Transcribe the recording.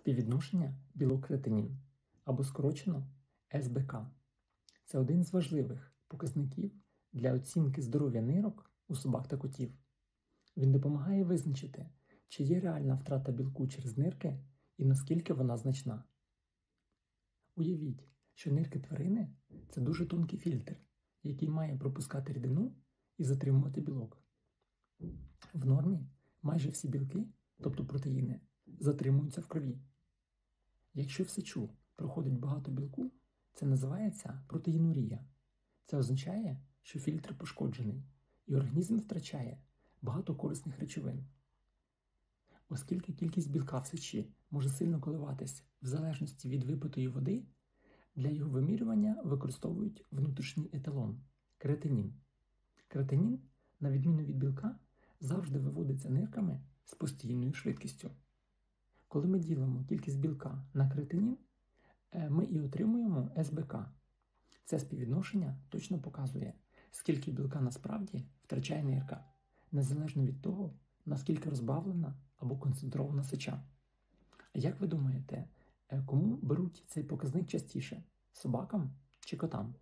Співвідношення білок-креатинін або скорочено СБК це один з важливих показників для оцінки здоров'я нирок у собак та котів. Він допомагає визначити, чи є реальна втрата білку через нирки і наскільки вона значна. Уявіть, що нирки тварини це дуже тонкий фільтр, який має пропускати рідину і затримувати білок. В нормі майже всі білки, тобто протеїни, затримуються в крові. Якщо в сечу проходить багато білку, це називається протеїнурія. Це означає, що фільтр пошкоджений, і організм втрачає багато корисних речовин. Оскільки кількість білка в сечі може сильно коливатися в залежності від випитої води, для його вимірювання використовують внутрішній еталон креатинін. Креатинін, на відміну від білка, завжди виводиться нирками з постійною швидкістю. Коли ми ділимо кількість білка на креатинін, е, ми і отримуємо СБК. Це співвідношення точно показує, скільки білка насправді втрачає нирка, незалежно від того, наскільки розбавлена або концентрована сеча. Як ви думаєте, е, кому беруть цей показник частіше собакам чи котам?